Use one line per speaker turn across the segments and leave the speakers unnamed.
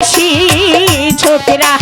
বেশি ছোকরা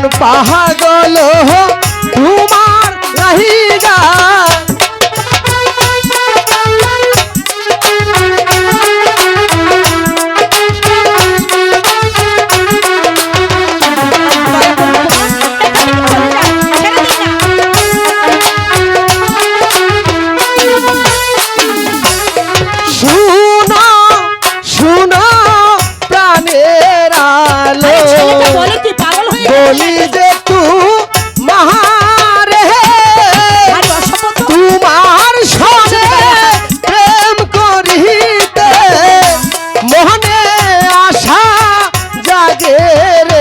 মন
পাগল তোমার রাহিগা শুনো রে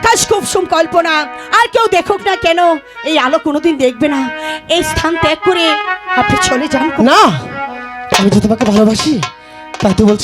আকাশ খুব সুম কল্পনা। আর কেউ দেখুক না কেন, এই আলো কোনোদিন দেখবে না। এই স্থান ত্যাগ করে আপনি চলে যান।
না, আমি তো তোমাকে ভালোবাসি, তাই তো বলছি